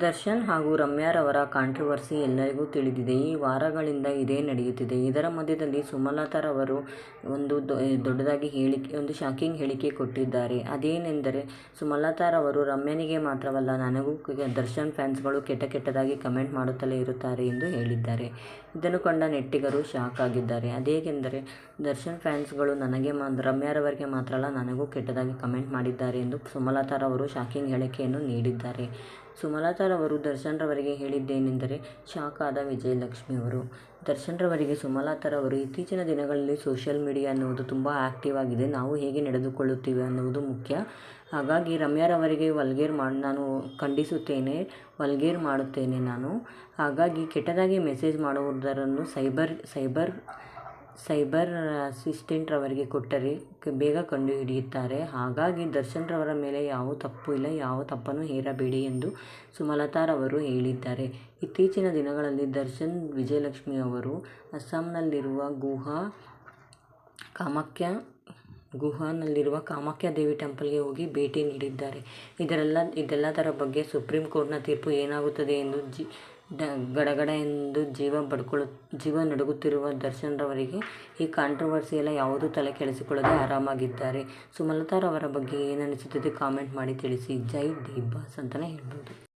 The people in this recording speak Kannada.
ದರ್ಶನ್ ಹಾಗೂ ರಮ್ಯಾರವರ ಕಾಂಟ್ರವರ್ಸಿ ಎಲ್ಲರಿಗೂ ತಿಳಿದಿದೆ. ಈ ವಾರಗಳಿಂದ ಇದೇ ನಡೆಯುತ್ತಿದೆ. ಇದರ ಮಧ್ಯದಲ್ಲಿ ಸುಮಲತಾರವರು ಒಂದು ದೊಡ್ಡದಾಗಿ ಹೇಳಿಕೆ, ಒಂದು ಶಾಕಿಂಗ್ ಹೇಳಿಕೆ ಕೊಟ್ಟಿದ್ದಾರೆ. ಅದೇನೆಂದರೆ, ಸುಮಲತಾರವರು ರಮ್ಯನಿಗೆ ಮಾತ್ರವಲ್ಲ, ನನಗೂ ದರ್ಶನ್ ಫ್ಯಾನ್ಸ್ಗಳು ಕೆಟ್ಟ ಕೆಟ್ಟದಾಗಿ ಕಮೆಂಟ್ ಮಾಡುತ್ತಲೇ ಇರುತ್ತಾರೆ ಎಂದು ಹೇಳಿದ್ದಾರೆ. ಇದನ್ನು ಕಂಡ ನೆಟ್ಟಿಗರು ಶಾಕ್ ಆಗಿದ್ದಾರೆ. ಅದೇಗೆಂದರೆ, ದರ್ಶನ್ ಫ್ಯಾನ್ಸ್ಗಳು ನನಗೆ ಮಾ, ರಮ್ಯಾರವರಿಗೆ ಮಾತ್ರ ಅಲ್ಲ ನನಗೂ ಕೆಟ್ಟದಾಗಿ ಕಮೆಂಟ್ ಮಾಡಿದ್ದಾರೆ ಎಂದು ಸುಮಲತಾರವರು ಶಾಕಿಂಗ್ ಹೇಳಿಕೆಯನ್ನು ನೀಡಿದ್ದಾರೆ. ಸುಮಲತಾರವರು ದರ್ಶನ್ರವರಿಗೆ ಹೇಳಿದ್ದೇನೆಂದರೆ ಶಾಕ್ ಆದ ವಿಜಯಲಕ್ಷ್ಮಿಯವರು. ದರ್ಶನ್ರವರಿಗೆ ಸುಮಲತಾರವರು ಇತ್ತೀಚಿನ ದಿನಗಳಲ್ಲಿ ಸೋಷಿಯಲ್ ಮೀಡಿಯಾ ಅನ್ನುವುದು ತುಂಬ ಆ್ಯಕ್ಟಿವ್ ಆಗಿದೆ. ನಾವು ಹೇಗೆ ನಡೆದುಕೊಳ್ಳುತ್ತೇವೆ ಅನ್ನುವುದು ಮುಖ್ಯ. ಹಾಗಾಗಿ ರಮ್ಯಾರವರಿಗೆ ವಲ್ಗೇರ್ ನಾನು ಖಂಡಿಸುತ್ತೇನೆ. ವಲ್ಗೇರ್ ಮಾಡುತ್ತೇನೆ ನಾನು. ಹಾಗಾಗಿ ಕೆಟ್ಟದಾಗಿ ಮೆಸೇಜ್ ಮಾಡುವುದರನ್ನು ಸೈಬರ್ ಸೈಬರ್ ಸೈಬರ್ ಅಸಿಸ್ಟೆಂಟ್ರವರಿಗೆ ಕೊಟ್ಟರೆ ಬೇಗ ಕಂಡು ಹಿಡಿಯುತ್ತಾರೆ. ಹಾಗಾಗಿ ದರ್ಶನ್ರವರ ಮೇಲೆ ಯಾವ ತಪ್ಪು ಇಲ್ಲ. ಯಾವ ತಪ್ಪನ್ನು ಹೇರಬೇಡಿ ಎಂದು ಸುಮಲತಾರವರು ಹೇಳಿದ್ದಾರೆ. ಇತ್ತೀಚಿನ ದಿನಗಳಲ್ಲಿ ದರ್ಶನ್, ವಿಜಯಲಕ್ಷ್ಮಿ ಅವರು ಅಸ್ಸಾಂನಲ್ಲಿರುವ ಗುಹಾ ಕಾಮಾಖ್ಯ ಗುಹಾನಲ್ಲಿರುವ ಕಾಮಾಖ್ಯ ದೇವಿ ಟೆಂಪಲ್ಗೆ ಹೋಗಿ ಭೇಟಿ ನೀಡಿದ್ದಾರೆ. ಇದರೆಲ್ಲ, ಇದೆಲ್ಲದರ ಬಗ್ಗೆ ಸುಪ್ರೀಂ ಕೋರ್ಟ್ನ ತೀರ್ಪು ಏನಾಗುತ್ತದೆ ಎಂದು ಜಿ, ಡ, ಗಡಗಡ ಎಂದು ಜೀವ ನಡುಗುತ್ತಿರುವ ದರ್ಶನ್ರವರಿಗೆ ಈ ಕಾಂಟ್ರವರ್ಸಿ ಎಲ್ಲ ಯಾವುದೂ ತಲೆ ಕೆಡಿಸಿಕೊಳ್ಳದೆ ಆರಾಮಾಗಿದ್ದಾರೆ. ಸುಮಲತಾರವರ ಬಗ್ಗೆ ಏನನಿಸುತ್ತದೆ ಕಾಮೆಂಟ್ ಮಾಡಿ ತಿಳಿಸಿ. ಜೈ ದೀಬಾಸ್ ಅಂತಾನೆ ಹೇಳ್ಬಹುದು.